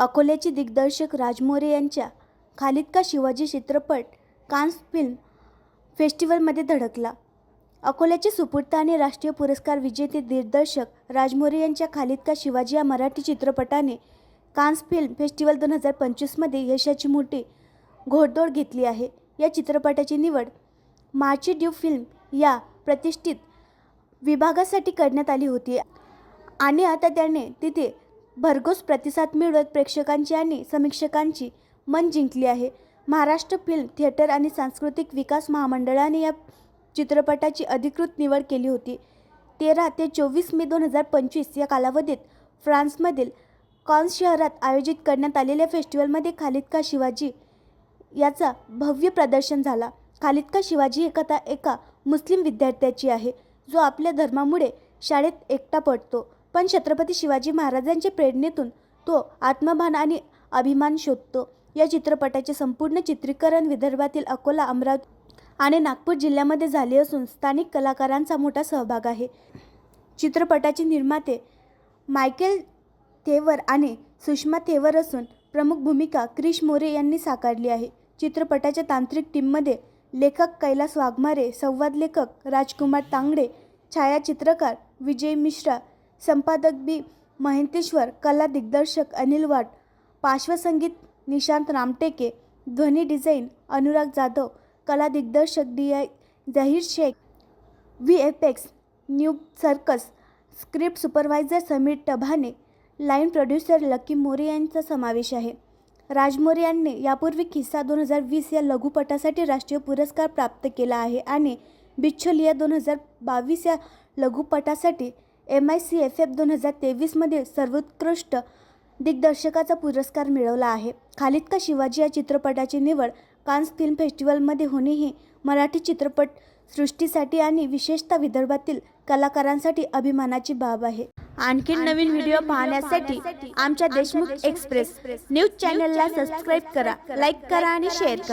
अकोल्याचे दिग्दर्शक राजमोरे यांच्या खालिद का शिवाजी चित्रपट कान्स फिल्म फेस्टिवलमध्ये धडकला. अकोल्याचे सुपूर्त आणि राष्ट्रीय पुरस्कार विजेते दिग्दर्शक राजमोरे यांच्या खालिद का शिवाजी या मराठी चित्रपटाने कान्स फिल्म फेस्टिवल दोन हजार पंचवीसमध्ये यशाची मोठी घोडदौड घेतली आहे. या चित्रपटाची निवड मार्ची ड्यू फिल्म या प्रतिष्ठित विभागासाठी करण्यात आली होती आणि आता त्याने तिथे भरघोस प्रतिसाद मिळवत प्रेक्षकांची आणि समीक्षकांची मन जिंकली आहे. महाराष्ट्र फिल्म थिएटर आणि सांस्कृतिक विकास महामंडळाने या चित्रपटाची अधिकृत निवड केली होती. तेरा ते चोवीस मे दोन हजार पंचवीस या कालावधीत फ्रान्समधील कॉन्स शहरात आयोजित करण्यात आलेल्या फेस्टिवलमध्ये खालिद का शिवाजी याचा भव्य प्रदर्शन झाला. खालिद का शिवाजी ही कथा एका मुस्लिम विद्यार्थ्याची आहे जो आपल्या धर्मामुळे शाळेत एकटा पडतो. पण छत्रपती शिवाजी महाराजांच्या प्रेरणेतून तो आत्मभान आणि अभिमान शोधतो. या चित्रपटाचे संपूर्ण चित्रीकरण विदर्भातील अकोला अमरावती आणि नागपूर जिल्ह्यामध्ये झाले असून स्थानिक कलाकारांचा मोठा सहभाग आहे. चित्रपटाचे निर्माते मायकेल थेवर आणि सुषमा थेवर असून प्रमुख भूमिका क्रिश मोरे यांनी साकारली आहे. चित्रपटाच्या तांत्रिक टीममध्ये लेखक कैलास वाघमारे संवाद लेखक राजकुमार तांगडे छायाचित्रकार विजय मिश्रा संपादक बी. महेंतेश्वर कला दिग्दर्शक अनिल वाट पार्श्वसंगीत निशांत रामटेके ध्वनी डिझाईन अनुराग जाधव कला दिग्दर्शक D. I. Zaheer Shaikh V. F. X. New circus script supervisor Sameer Tabhane line producer Lucky More यांचा समावेश आहे. राजमोरे यांनी यापूर्वी खिस्सा दोन हजार वीस या लघुपटासाठी राष्ट्रीय पुरस्कार प्राप्त केला आहे आणि बिच्छोलिया दोन हजार बावीस या लघुपटासाठी M I C F F दोन हजार तेवीसमध्ये सर्वोत्कृष्ट दिग्दर्शकाचा पुरस्कार मिळवला आहे. खालिद का शिवाजी या चित्रपटाची निवड कान्स फिल्म फेस्टिवलमध्ये होणे ही मराठी चित्रपट सृष्टीसाठी आणि विशेषतः विदर्भातील कलाकारांसाठी अभिमानाची बाब आहे. आणखीन नवीन व्हिडिओ पाहण्यासाठी आमच्या देशमुख एक्सप्रेस न्यूज चॅनलला सबस्क्राईब करा लाईक करा आणि शेअर करा.